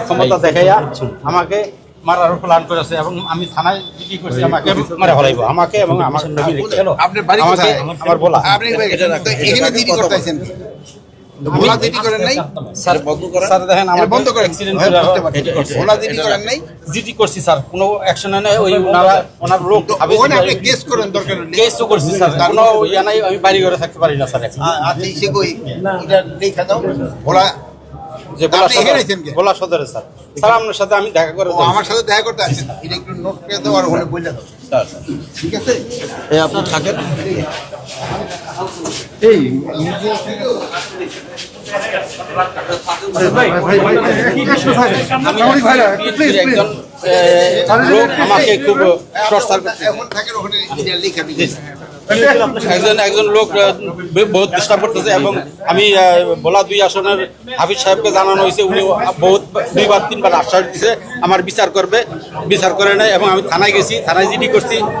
ক্ষমতা দেখাইয়া আমাকে মারার প্ল্যান করেছে এবং আমি থানায় কি করছি আমাকে মারা হলাইব আমাকে এবং আমার আপনার বাড়ি আমাকে কোথায়? আমার বলা। আপনি এখানে দিদি করতেছেন। ভোলা দিদি করেন নাই? স্যার বন্ধ করেন। স্যার দেখেন আমার বন্ধ করে-। ভোলা করেন নাই। জিডি করছি স্যার। কোনো অ্যাকশন নেই। ওই ওনারা ওনার লোক ওখানে আপনি কেস করেন দরকার হলে। কেসও করছি স্যার। কোনো ইয়া নাই আমি বাড়ি ঘরে থাকতে পারি না স্যার এখন। আচ্ছা ইসে কই? এটা লেখা দাও। ভোলা যে বলা আপনি এখানে আছেন কে? বলা সদরে স্যার। স্যার আপনার সাথে আমি দেখা করে আমার সাথে দেখা করতে আসেন। এটা একটু নোট করে দাও আর ওখানে বলে দাও। ঠিক আছে? এই আপনি থাকেন একজন আমাকে খুব টর্চার করছে এখন থাকেন ওখানে লেখা দিন একজন একজন লোক বহুত ডিস্টার্ব করতেছে এবং আমি বলা দুই আসনের হাফিজ সাহেবকে জানানো হয়েছে, উনি বহুত দুইবার, তিনবার আশ্বাস দিছে, আমার বিচার করবে। বিচার করে নাই এবং আমি থানায় গেছি, থানায় জিডি করছি।